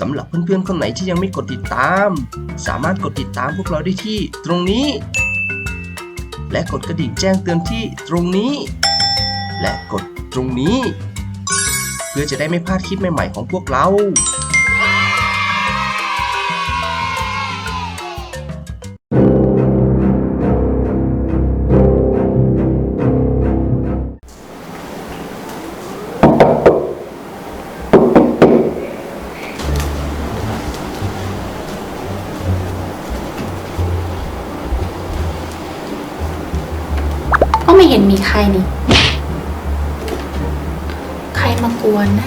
สำหรับเพื่อนๆคนไหนที่ยังไม่กดติดตาม สามารถกดติดตามพวกเราได้ที่ ตรงนี้ และกดกระดิ่งแจ้งเตือนที่ตรงนี้ และกดตรงนี้ เพื่อจะได้ไม่พลาดคลิปใหม่ๆของพวกเรา เห็นมีใครนี่ ใครมากวนนะ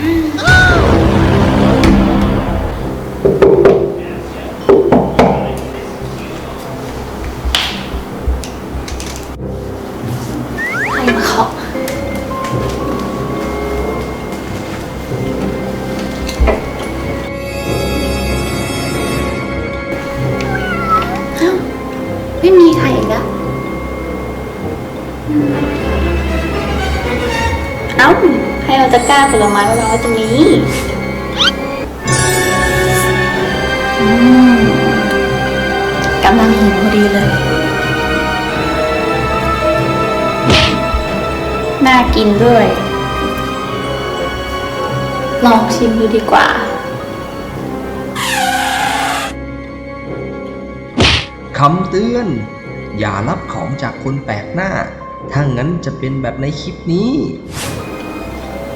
ใครมาเคาะอ้าไม่มีใครอีกแล้ว อ้าให้เราตะกร้าผลไม้มาวางไว้ตรงนี้กำลังหิวพอดีเลย น่ากินด้วย ลองชิมดูดีกว่าคำเตือน อย่ารับของจากคนแปลกหน้า ถ้างั้นจะเป็นแบบในคลิปนี้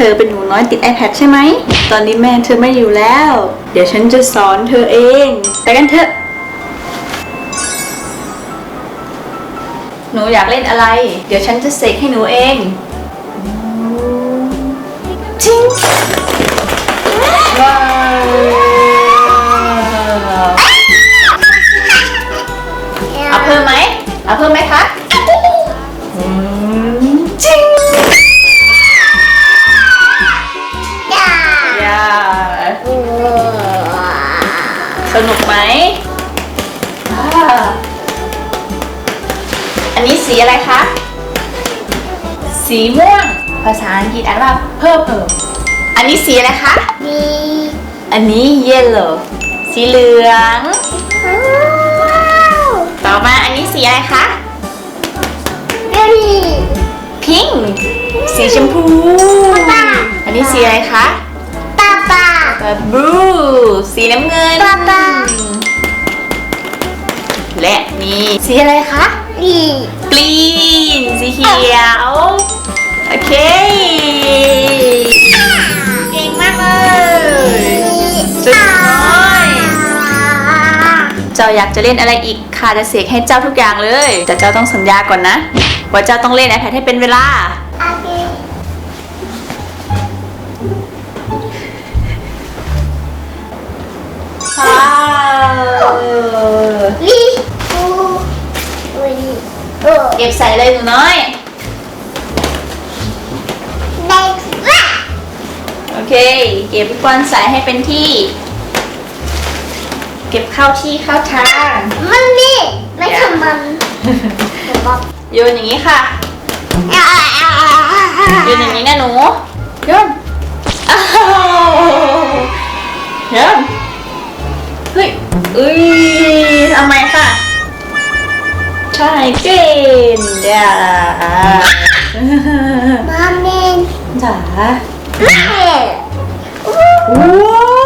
เธอเป็นหนูน้อยติด iPad ใช่ไหม ตอนนี้แม่เธอไม่อยู่แล้ว เดี๋ยวฉันจะสอนเธอเองไปกันเถอะ หนูอยากเล่นอะไร เดี๋ยวฉันจะเสกให้หนูเองจิงว้าว นุกไหมอ่าอันนี้สีอะไรคะ สีม่วง ภาษาอังกฤษอ่านว่า purple อันนี้สีอะไรคะอันนี้ yellow สีเหลือง ต่อมาอันนี้สีอะไรคะ pink สีชมพู อันนี้สีอะไรคะ บลูสีน้ำเงินป๊าป๊าและนี่สีอะไรคะกรีนสีเขียว โอเค เก่งมากเลยสุดน้อยเจ้าอยากจะเล่นอะไรอีกข้าจะเสกให้เจ้าทุกอย่างเลย แต่เจ้าต้องสัญญาก่อนนะ ว่าเจ้าต้องเล่น iPad ให้เป็นเวลา ว้าวเก็บใส่เลยหนูน้อยโอเค เก็บลูกบอลใส่ให้เป็นที่ เก็บเข้าที่เข้าทาง มันนี่ไม่ทำมันโยนอย่างนี้ค่ะ โยนอย่างนี้นะหนู โยนอ้าว ก่งเดี๋ยวมาเมนจ๋าแม่ว้าว